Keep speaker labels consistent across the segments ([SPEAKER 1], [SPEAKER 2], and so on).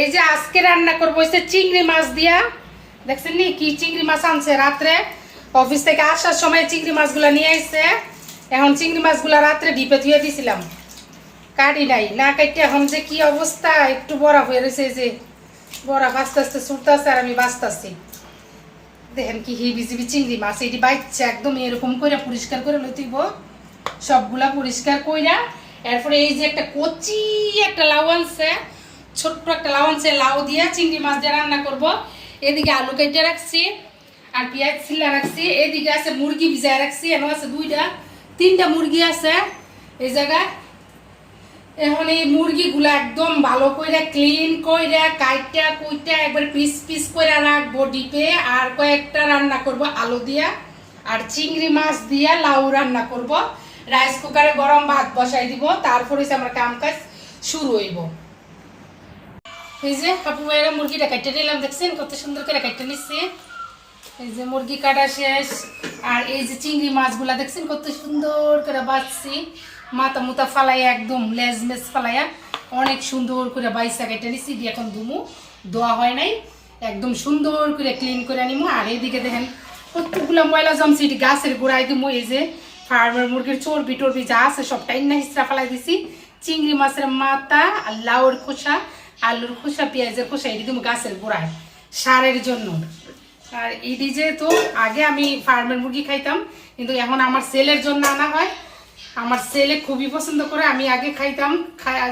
[SPEAKER 1] এই যে আজকে রান্না করব হচ্ছে চিংড়ি মাছ দিয়া। দেখছেন নি কি চিংড়ি মাছ আনছে রাত্রে? অফিস থেকে আসার সময় চিংড়ি মাছগুলো নিয়ে আসছে এখন চিংড়ি মাছগুলো রাত্রে ডিপে ধুয়ে দিছিলাম। কাটি নাই। না কাটতে এখন যে কি অবস্থা, একটু বড়া হয়ে রয়েছে যে। বড়া আস্তে আস্তে ছুটতেছে আর আমি বাঁচতেছি দেখেন কি হিবি জিবি চিংড়ি মাছ। এটি বাইচ্ছে একদম এরকম করে পরিষ্কার করে লইতেইব। সবগুলা পরিষ্কার কইরা, এরপরে এই যে একটা কচি একটা লাউ আনছে। ছোট্ট একটা লাউ লাউ দিয়ে চিংড়ি মাছ দিয়ে রান্না করব। এদিকে আলু কেটে রাখছি, আর পেঁয়াজ ছিলা রাখছি। এদিকে আছে মুরগি ভিজায় রাখছি, এখন আছে দুইটা, তিনটা মুরগি আছে এই জায়গায়। এখন এই মুরগিগুলো একদম ভালো করে ক্লিন করে কাইটা কুইটা একবার পিস পিস করে রাখব ডিপে, আর কয়েকটা রান্না করব আলু দিয়া, আর চিংড়ি মাছ দিয়া লাউ রান্না করব। রাইস কুকারে গরম ভাত বসাই দিব, তারপরে আমার কাম কাজ শুরু হইব। এই যে আপু ভাইয়েরা মুরগিটা কাটতে নিলাম, দেখছেন? কত সুন্দর করে কাটতে নিচ্ছে। এই যে মুরগি কাটা শেষ। আর এই যে চিংড়ি মাছগুলা, দেখছেন? কত সুন্দর করে বাছছি মাথা মুতা ফালাইয়া একদম লেজ মেজ ফালাইয়া অনেক সুন্দর করে বাইসা কেটে নিছি। দিয়ে এখন ধুমু দোয়া হয় নাই। একদম সুন্দর করে ক্লিন করে নিমু আর এইদিকে দেখেন, কতগুলো ময়লা জমছি। এটি গাছের গোড়ায় দিমু। এই যে ফার্মের মুরগির চর্বি টর্বি যা আছে সব টাইনা হিসরা ফালাই দিছি। চিংড়ি মাছের মাথা আর লাউর খোসা আলুর খোসা, পেঁয়াজের খোসা, এটি তুমি গাছের গোড়ায়, সারের জন্য। আর এটি যেহেতু আগে আমি ফার্মের মুরগি খাইতাম, কিন্তু এখন আমার সেলের জন্য আনা হয়। আমার সেলে খুবই পছন্দ করে, আমি আগে খাইতাম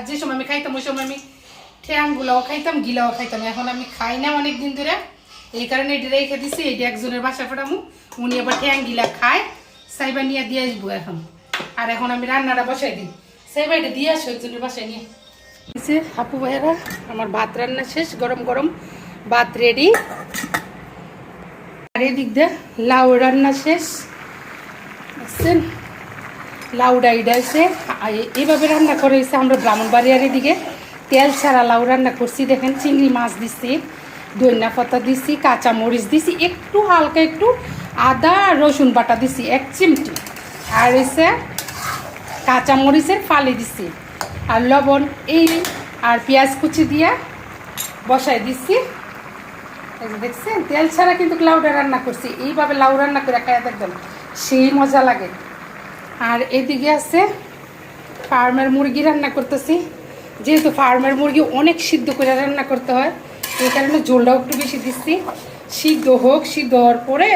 [SPEAKER 1] যে সময় আমি খাইতাম, ওই সময় আমি ঠ্যাংগুলাও খাইতাম, গিলাও খাইতাম। এখন আমি খাই না অনেক দিন ধরে। এই কারণে এটি রেখে দিছি, এটি একজনের বাসা ফেরামু উনি আবার ঠ্যাং গিলা খায়, সাইবা নিয়ে দিয়ে আসব এখন। আর এখন আমি রান্নাটা বসাই দিই। সাইবা এটা দিয়ে আসো একজনের বাসায় নিয়ে। হাপু ভাইয়েরা, আমার ভাত রান্না শেষ, গরম গরম ভাত রেডি আর এদিক দিয়ে লাউ রান্না শেষ। বুঝছেন লাউ ডাইডাইছে এইভাবে রান্না করে হয়েছে আমরা ব্রাহ্মণবাড়িয়ার এদিকে। তেল ছাড়া লাউ রান্না করছি। দেখেন চিংড়ি মাছ দিছি দইনা পাতা দিছি, কাঁচা মরিচ দিছি, একটু হালকা একটু আদা, রসুন বাটা দিছি, এক চিমটি। আর হচ্ছে কাঁচা মরিচের ফালি দিছি। আর লবণ, এই আর পেঁয়াজ কুচি দিয়া বসাই দিচ্ছি। দেখছেন, তেল ছাড়া কিন্তু লাউটা রান্না করছি। এইভাবে লাউ রান্না করে খাইয়া দেখবেন, সেই মজা লাগে। আর এদিকে আছে, ফার্মের মুরগি রান্না করতেছি। যেহেতু ফার্মের মুরগি অনেক সিদ্ধ করে রান্না করতে হয়, এই কারণে ঝোলটাও একটু বেশি দিচ্ছি। সিদ্ধ হোক, সিদ্ধ হওয়ার পরে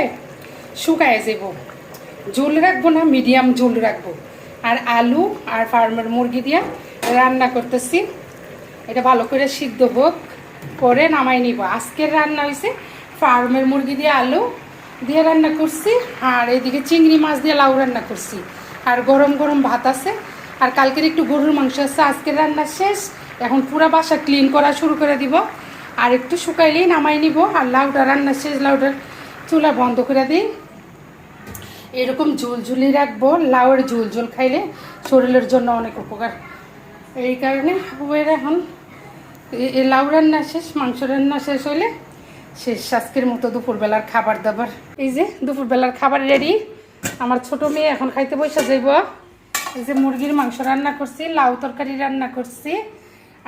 [SPEAKER 1] শুকায় যাব। ঝোল রাখব না, মিডিয়াম ঝোল রাখব। আর আলু আর ফার্মের মুরগি দিয়ে রান্না করতেছি। এটা ভালো করে সিদ্ধ হোক করে নামাই নিব। আজকের রান্না হয়েছে ফার্মের মুরগি দিয়ে আলু দিয়ে রান্না করছি, আর এদিকে চিংড়ি মাছ দিয়ে লাউ রান্না করছি। আর গরম গরম ভাত আছে, আর কালকের একটু গরুর মাংস আছে, আজকের রান্না শেষ। এখন পুরা বাসা ক্লিন করা শুরু করে দিব। আর একটু শুকাইলেই নামাই নিব, আর লাউটা রান্না শেষ, লাউটার চুলা বন্ধ করে দিই। এরকম ঝোল ঝুলি রাখব, লাউয়ের ঝোল ঝোল খাইলে শরীরের জন্য অনেক উপকার। এই কারণে বউয়ের এখন লাউ রান্না শেষ মাংস রান্না শেষ হলে শেষ। আজকের মতো দুপুরবেলার খাবার দাবার। এই যে দুপুরবেলার খাবার রেডি। আমার ছোট মেয়ে এখন খাইতে বসে যাইব। এই যে মুরগির মাংস রান্না করছি লাউ তরকারি রান্না করছি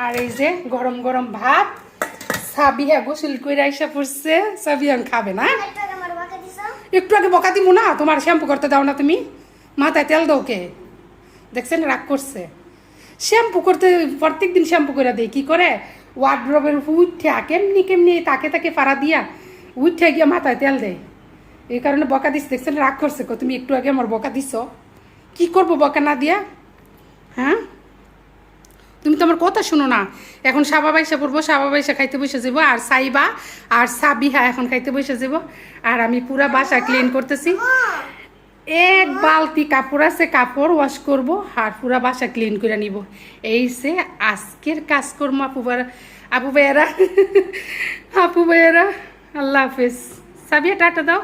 [SPEAKER 1] আর এই যে গরম গরম ভাত। সাবিহা গোসল করে আইসা পড়ছে। সাবিহান খাবে না। একটু আগে বকা দিব না। তোমার শ্যাম্পু করতে দাও না তুমি। মাথায় তেল দাও কে? দেখছেন রাগ করছে। শ্যাম্পু করতে প্রত্যেক দিন শ্যাম্পু করে দেয় কি করে? ওয়ার্ড্রবের উঠে কেমনি কেমনি তাকে তাকে পাড়া দিয়া উঠে গিয়ে মাথায় তেল দেয় এই কারণে বকা দিস দেখছেন রাগ করছে কো, তুমি একটু আগে আমার বকা দিছ। কি করব বকা না দিয়া? হ্যাঁ? তুমি তো আমার কথা শুনো না। এখন সাবা বাইসা পড়ব সাবা বাইসা খাইতে বসে যাব আর সাইবা আর সাবিহা এখন খাইতে বসে যাব আর আমি পুরা বাসা ক্লিন করতেছি। এক বালতি কাপড় আছে, কাপড় ওয়াশ করব, আর পুরা বাসা ক্লিন করে নিব। এই সে আজকের কাজকর্ম, আপু ভাইরা, আপু ভাইয়ারা আপু ভাইয়ারা, আল্লাহ হাফেজ। সাবিয়া, টাটা দাও।